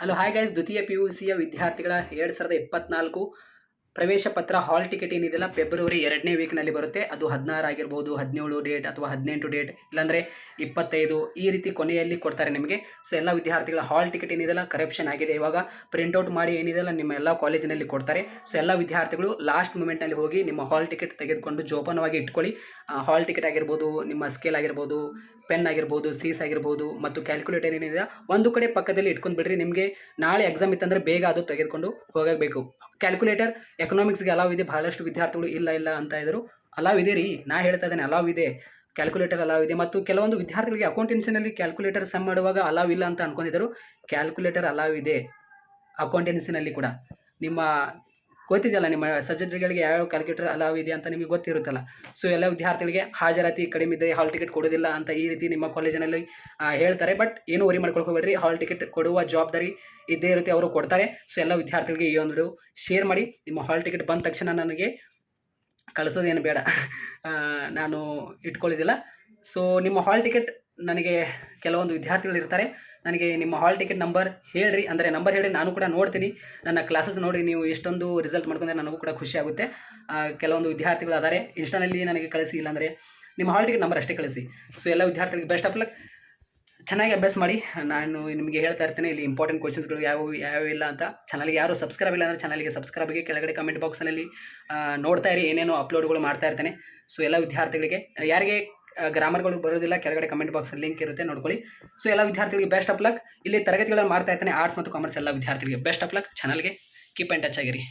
Hello hi guys ದ್ವಿತೀಯ P U ಸಿಯ ವಿದ್ಯಾರ್ಥಿಗಳ ಎರಡು ಸಾವಿರದ ಇಪ್ಪತ್ನಾಲ್ಕು ಪ್ರವೇಶ ಪತ್ರ ಹಾಲ್ ಟಿಕೆಟ್ ಏನಿದೆಯಲ್ಲ ಫೆಬ್ರವರಿ ಎರಡನೇ ವೀಕ್ನಲ್ಲಿ ಬರುತ್ತೆ. ಅದು ಹದಿನಾರು ಆಗಿರ್ಬೋದು, ಹದಿನೇಳು ಡೇಟ್ ಅಥವಾ ಹದಿನೆಂಟು ಡೇಟ್ ಇಲ್ಲಾಂದರೆ ಇಪ್ಪತ್ತೈದು ಈ ರೀತಿ ಕೊನೆಯಲ್ಲಿ ಕೊಡ್ತಾರೆ ನಿಮಗೆ. ಸೊ ಎಲ್ಲ ವಿದ್ಯಾರ್ಥಿಗಳ ಹಾಲ್ ಟಿಕೆಟ್ ಏನಿದೆಲ್ಲ ಕರಪ್ಷನ್ ಆಗಿದೆ. ಇವಾಗ ಪ್ರಿಂಟೌಟ್ ಮಾಡಿ ಏನಿದೆಲ್ಲ ನಿಮ್ಮ ಎಲ್ಲ ಕಾಲೇಜಿನಲ್ಲಿ ಕೊಡ್ತಾರೆ. ಸೊ ಎಲ್ಲ ವಿದ್ಯಾರ್ಥಿಗಳು ಲಾಸ್ಟ್ ಮೂಮೆಂಟ್ನಲ್ಲಿ ಹೋಗಿ ನಿಮ್ಮ ಹಾಲ್ ಟಿಕೆಟ್ ತೆಗೆದುಕೊಂಡು ಜೋಪಾನವಾಗಿ ಇಟ್ಕೊಳ್ಳಿ. ಹಾಲ್ ಟಿಕೆಟ್ ಆಗಿರ್ಬೋದು, ನಿಮ್ಮ ಸ್ಕೇಲ್ ಆಗಿರ್ಬೋದು ಪೆನ್ ಆಗಿರ್ಬೋದು, ಸೀಸ್ ಆಗಿರ್ಬೋದು ಮತ್ತು ಕ್ಯಾಲ್ಕುಲೇಟರ್ ಏನಿದೆ, ಒಂದು ಕಡೆ ಪಕ್ಕದಲ್ಲಿ ಇಟ್ಕೊಂಡು ಬಿಡ್ರಿ, ನಿಮಗೆ ನಾಳೆ ಎಕ್ಸಾಮ್ ಇತ್ತಂದರೆ ಬೇಗ ಅದು ತೆಗೆದುಕೊಂಡು ಹೋಗಬೇಕು. ಕ್ಯಾಲ್ಕುಲೇಟರ್ ಎಕನಾಮಿಕ್ಸ್ಗೆ ಅಲಾವ್ ಇದೆ, ಬಹಳಷ್ಟು ವಿದ್ಯಾರ್ಥಿಗಳು ಇಲ್ಲ ಇಲ್ಲ ಅಂತ ಇದ್ದರು ಅಲಾವ್ ಇದೆ ರೀ, ನಾ ಹೇಳ್ತಾ ಇದ್ದೇನೆ ಅಲಾವ್ ಇದೆ. ಕ್ಯಾಲ್ಕುಲೇಟರ್ ಅಲಾವ್ ಇದೆ ಮತ್ತು ಕೆಲವೊಂದು ವಿದ್ಯಾರ್ಥಿಗಳಿಗೆ ಅಕೌಂಟೆನ್ಸಿನಲ್ಲಿ ಕ್ಯಾಲ್ಕುಲೇಟರ್ ಸಮ್ ಮಾಡುವಾಗ ಅಲಾವ್ ಇಲ್ಲ ಅಂತ ಅನ್ಕೊಂಡಿದ್ದರು ಕ್ಯಾಲ್ಕುಲೇಟರ್ ಅಲಾವ್ ಇದೆ ಅಕೌಂಟೆನ್ಸಿನಲ್ಲಿ ಕೂಡ. ನಿಮ್ಮ ಗೊತ್ತಿದೆಯಲ್ಲ, ನಿಮ್ಮ ಸಬ್ಜೆಕ್ಟ್ಗಳಿಗೆ ಯಾವ್ಯಾವ ಕ್ಯಾಲ್ಕುಲೇಟರ್ ಅಲಾವ್ ಇದೆ ಅಂತ ನಿಮಗೆ ಗೊತ್ತಿರುತ್ತಲ್ಲ. ಸೊ ಎಲ್ಲ ವಿದ್ಯಾರ್ಥಿಗಳಿಗೆ ಹಾಜರಾತಿ ಕಡಿಮೆ ಇದೆ ಹಾಲ್ ಟಿಕೆಟ್ ಕೊಡೋದಿಲ್ಲ ಅಂತ ಈ ರೀತಿ ನಿಮ್ಮ ಕಾಲೇಜಿನಲ್ಲಿ ಹೇಳ್ತಾರೆ. ಬಟ್ ಏನು ವರಿ ಹೋಗ್ಬೇಡ್ರಿ. ಹಾಲ್ ಟಿಕೆಟ್ ಕೊಡುವ ಜವಾಬ್ದಾರಿ ಇದ್ದೇ ಇರುತ್ತೆ, ಅವರು ಕೊಡ್ತಾರೆ. ಸೊ ಎಲ್ಲ ವಿದ್ಯಾರ್ಥಿಗಳಿಗೆ ಈ ಒಂದು ಶೇರ್ ಮಾಡಿ. ನಿಮ್ಮ ಹಾಲ್ ಟಿಕೆಟ್ ಬಂದ ತಕ್ಷಣ ನನಗೆ ಕಳಿಸೋದೇನು ಬೇಡ. ನಾನು ಇಟ್ಕೊಳ್ಳೋದಿಲ್ಲ. ಸೊ ನಿಮ್ಮ ಹಾಲ್ ಟಿಕೆಟ್ ನನಗೆ ಕೆಲವೊಂದು ವಿದ್ಯಾರ್ಥಿಗಳು ಇರ್ತಾರೆ ನನಗೆ ನಿಮ್ಮ ಹಾಲ್ ಟಿಕೆಟ್ ನಂಬರ್ ಹೇಳ್ರಿ. ಅಂದರೆ ನಂಬರ್ ಹೇಳಿ ನಾನು ಕೂಡ ನೋಡ್ತೀನಿ. ನನ್ನ ಕ್ಲಾಸಸ್ ನೋಡಿ, ನೀವು ಎಷ್ಟೊಂದು ರಿಸಲ್ಟ್ ಮಾಡ್ಕೊಂಡ್ರೆ ನನಗೂ ಕೂಡ ಖುಷಿ ಆಗುತ್ತೆ. ಕೆಲವೊಂದು ವಿದ್ಯಾರ್ಥಿಗಳು ಅದಾರೆ. ಇನ್ಸ್ಟಾನಲ್ಲಿ ನನಗೆ ಕಳಿಸಿ, ಇಲ್ಲಾಂದರೆ ನಿಮ್ಮ ಹಾಲ್ ಟಿಕೆಟ್ ನಂಬರ್ ಅಷ್ಟೇ ಕಳಿಸಿ. ಸೊ ಎಲ್ಲ ವಿದ್ಯಾರ್ಥಿಗಳಿಗೆ ಬೆಸ್ಟ್ ಆಫ್ ಲಕ್ ಚೆನ್ನಾಗಿ ಅಭ್ಯಾಸ ಮಾಡಿ. ನಾನು ನಿಮಗೆ ಹೇಳ್ತಾ ಇರ್ತೇನೆ, ಇಲ್ಲಿ ಇಂಪಾರ್ಟೆಂಟ್ ಕ್ವಶನ್ಸ್ಗಳು ಯಾವ ಯಾವ ಇಲ್ಲ ಅಂತ. ಚಾನಲ್ಗೆ ಯಾರು ಸಬ್ಸ್ಕ್ರೈಬ್ ಇಲ್ಲ ಅಂದರೆ ಚಾನಲ್ಗೆ ಸಬ್ಸ್ಕ್ರೈಬ್ಗೆ ಕೆಳಗಡೆ ಕಮೆಂಟ್ ಬಾಕ್ಸ್ನಲ್ಲಿ ನೋಡ್ತಾ ಇರಿ. ಏನೇನೋ ಅಪ್ಲೋಡ್ಗಳು ಮಾಡ್ತಾ ಇರ್ತೇನೆ. ಸೊ ಎಲ್ಲ ವಿದ್ಯಾರ್ಥಿಗಳಿಗೆ, ಯಾರಿಗೆ ಗ್ರಾಮರ್ಗಳು ಬರೋದಿಲ್ಲ, ಕೆಳಗಡೆ ಕಮೆಂಟ್ ಬಾಕ್ಸಲ್ಲಿ ಲಿಂಕ್ ಇರುತ್ತೆ, ನೋಡ್ಕೊಳ್ಳಿ. ಸೊ ಎಲ್ಲ ವಿದ್ಯಾರ್ಥಿಗಳಿಗೆ ಬೆಸ್ಟ್ ಆಫ್ ಲಕ್ ಇಲ್ಲಿ ತರಗತಿಗಳನ್ನು ಮಾಡ್ತಾ ಇರ್ತಾನೆ ಆರ್ಟ್ಸ್ ಮತ್ತು ಕಾಮರ್ಸ್ ಎಲ್ಲ ವಿದ್ಯಾರ್ಥಿಗಳಿಗೆ. ಬೆಸ್ಟ್ ಆಫ್ ಲಕ್ ಚಾನಲ್ಗೆ ಕೀಪ್ ಆ್ಯಂಡ್ ಟಚ್ ಆಗಿರಿ.